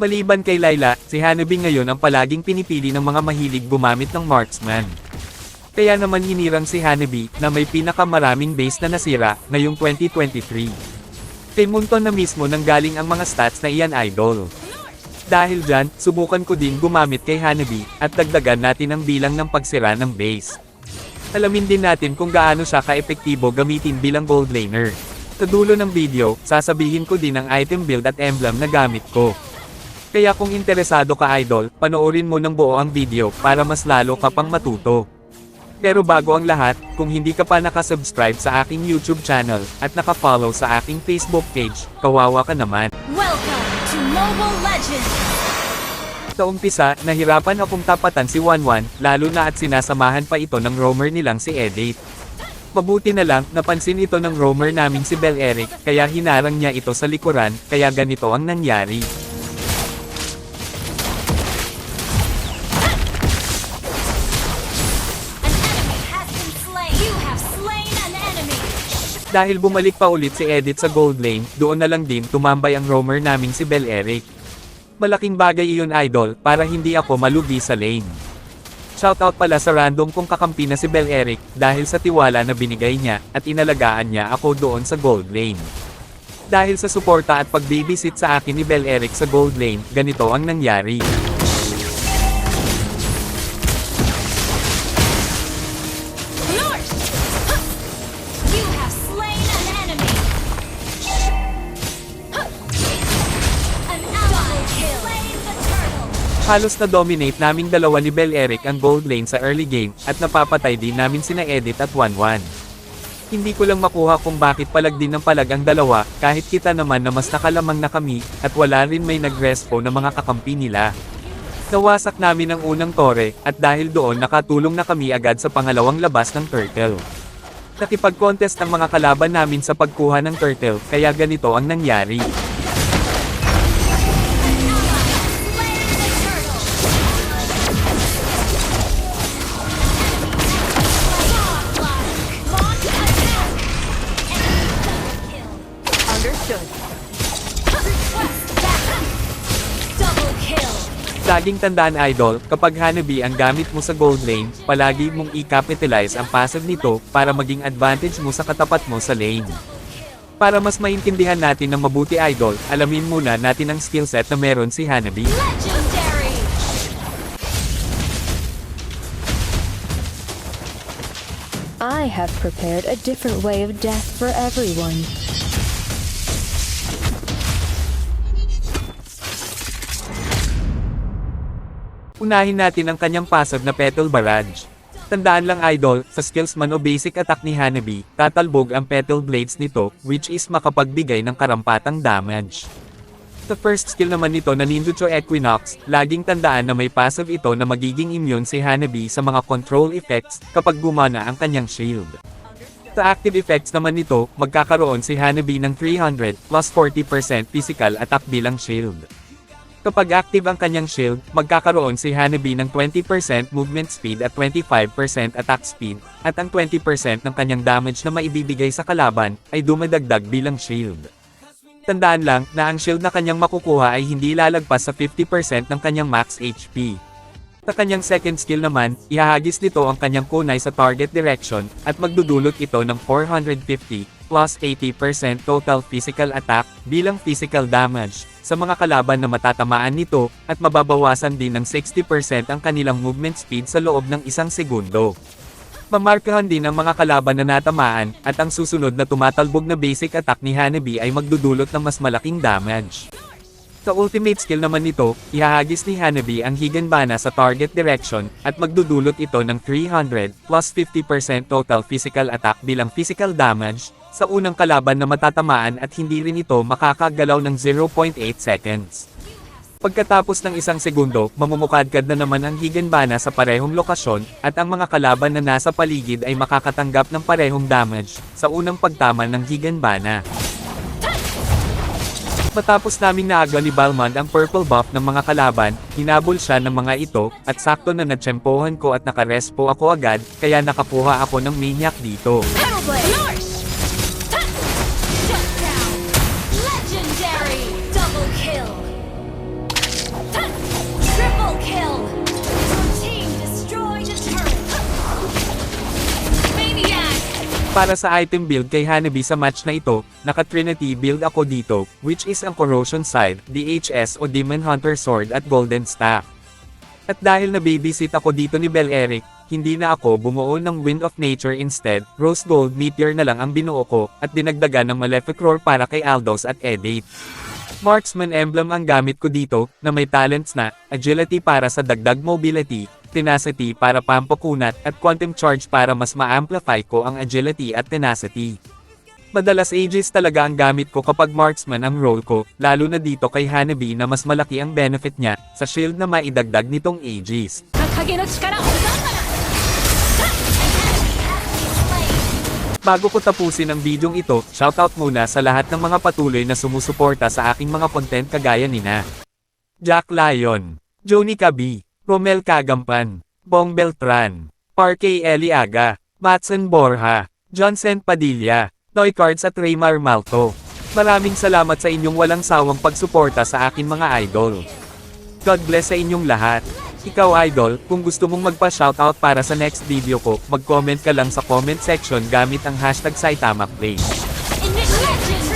Maliban kay Layla, si Hanabi ngayon ang palaging pinipili ng mga mahilig gumamit ng marksman. Kaya naman hinirang si Hanabi na may pinakamaraming base na nasira ngayong 2023. Kay Munton na mismo nang galing ang mga stats na iyan idol. Dahil dyan, subukan ko din gumamit kay Hanabi at dagdagan natin ang bilang ng pagsira ng base. Alamin din natin kung gaano siya ka-epektibo gamitin bilang gold laner. Sa dulo ng video, sasabihin ko din ang item build at emblem na gamit ko. Kaya kung interesado ka idol, panoorin mo ng buo ang video para mas lalo ka pang matuto. Pero bago ang lahat, kung hindi ka pa nakasubscribe sa aking YouTube channel at nakafollow sa aking Facebook page, kawawa ka naman. Welcome to Mobile Legends! Sa umpisa, nahirapan akong tapatan si Wanwan, lalo na at sinasamahan pa ito ng roamer nilang si Edith. Mabuti na lang, napansin ito ng roamer naming si Bel Eric, kaya hinarang niya ito sa likuran, kaya ganito ang nangyari. Dahil bumalik pa ulit si Edith sa gold lane, doon na lang din tumambay ang roamer naming si Bel Eric. Malaking bagay iyon idol, para hindi ako malugi sa lane. Shoutout pala sa random kong kakampi na si Bel Eric, dahil sa tiwala na binigay niya, at inalagaan niya ako doon sa gold lane. Dahil sa suporta at pag-babysit sa akin ni Bel Eric sa gold lane, ganito ang nangyari. Halos na-dominate naming dalawa ni Bel Eric ang gold lane sa early game, at napapatay din namin sina Edit at 1-1. Hindi ko lang makuha kung bakit palag din ng palag ang dalawa, kahit kita naman na mas nakalamang na kami, at wala rin may nag-respo na mga kakampi nila. Nawasak namin ang unang tore, at dahil doon nakatulong na kami agad sa pangalawang labas ng turtle. Nakipag-contest ang mga kalaban namin sa pagkuha ng turtle, kaya ganito ang nangyari. Laging tandaan idol, kapag Hanabi ang gamit mo sa gold lane, palagi mong i-capitalize ang passive nito para maging advantage mo sa katapat mo sa lane. Para mas maintindihan natin ng mabuti idol, alamin muna natin ang skillset na meron si Hanabi. Legendary! I have prepared a different way of death for everyone. Unahin natin ang kanyang passive na Petal Barrage. Tandaan lang idol, sa skills man o basic attack ni Hanabi, tatalbog ang Petal Blades nito, which is makapagbigay ng karampatang damage. Sa first skill naman nito na Ninjutsu Equinox, laging tandaan na may passive ito na magiging immune si Hanabi sa mga control effects kapag gumana ang kanyang shield. Sa active effects naman nito, magkakaroon si Hanabi ng 300 plus 40% physical attack bilang shield. Kapag active ang kanyang shield, magkakaroon si Hanabi ng 20% movement speed at 25% attack speed, at ang 20% ng kanyang damage na maibibigay sa kalaban, ay dumadagdag bilang shield. Tandaan lang, na ang shield na kanyang makukuha ay hindi lalagpas sa 50% ng kanyang max HP. Sa kanyang second skill naman, ihahagis nito ang kanyang kunay sa target direction, at magdudulot ito ng 450 plus 80% total physical attack bilang physical damage sa mga kalaban na matatamaan nito, at mababawasan din ng 60% ang kanilang movement speed sa loob ng isang segundo. Mamarkahan din ang mga kalaban na natamaan, at ang susunod na tumatalbog na basic attack ni Hanabi ay magdudulot ng mas malaking damage. Sa ultimate skill naman nito, ihahagis ni Hanabi ang Higanbana sa target direction, at magdudulot ito ng 300 plus 50% total physical attack bilang physical damage, sa unang kalaban na matatamaan at hindi rin ito makakagalaw ng 0.8 seconds. Pagkatapos ng isang segundo, mamumukadkad na naman ang Higanbana sa parehong lokasyon, at ang mga kalaban na nasa paligid ay makakatanggap ng parehong damage, sa unang pagtama ng Higanbana. Matapos naming naaga ni Balmond ang purple buff ng mga kalaban, hinabol siya ng mga ito, at sakto na natsempohan ko at nakarespo ako agad, kaya nakakuha ako ng maniac dito. Battle Para sa item build kay Hanabi sa match na ito, naka-Trinity build ako dito, which is ang Corrosion Scythe, DHS o Demon Hunter Sword at Golden Staff. At dahil na-babysit ako dito ni Bel Eric, hindi na ako bumuo ng Wind of Nature instead, Rose Gold Meteor na lang ang binuo ko, at dinagdagan ng Malefic Roar para kay Aldos at Edate. Marksman emblem ang gamit ko dito, na may talents na, agility para sa dagdag mobility, tenacity para pampakunat, at quantum charge para mas ma-amplify ko ang agility at tenacity. Madalas Aegis talaga ang gamit ko kapag marksman ang role ko, lalo na dito kay Hanabi na mas malaki ang benefit niya, sa shield na maidagdag nitong Aegis. Bago ko tapusin ang bidyong ito, shoutout muna sa lahat ng mga patuloy na sumusuporta sa aking mga content kagaya nina. Jack Lyon, Joni Kabi, Romel Kagampan, Bong Beltran, Parkay Eliaga, Matson Borja, Johnson Padilla, Noy Cards at Raymar Malto. Maraming salamat sa inyong walang sawang pagsuporta sa akin mga idol. God bless sa inyong lahat. Ikaw idol, kung gusto mong magpa-shoutout para sa next video ko, mag-comment ka lang sa comment section gamit ang hashtag SaitamaPlay. Initiate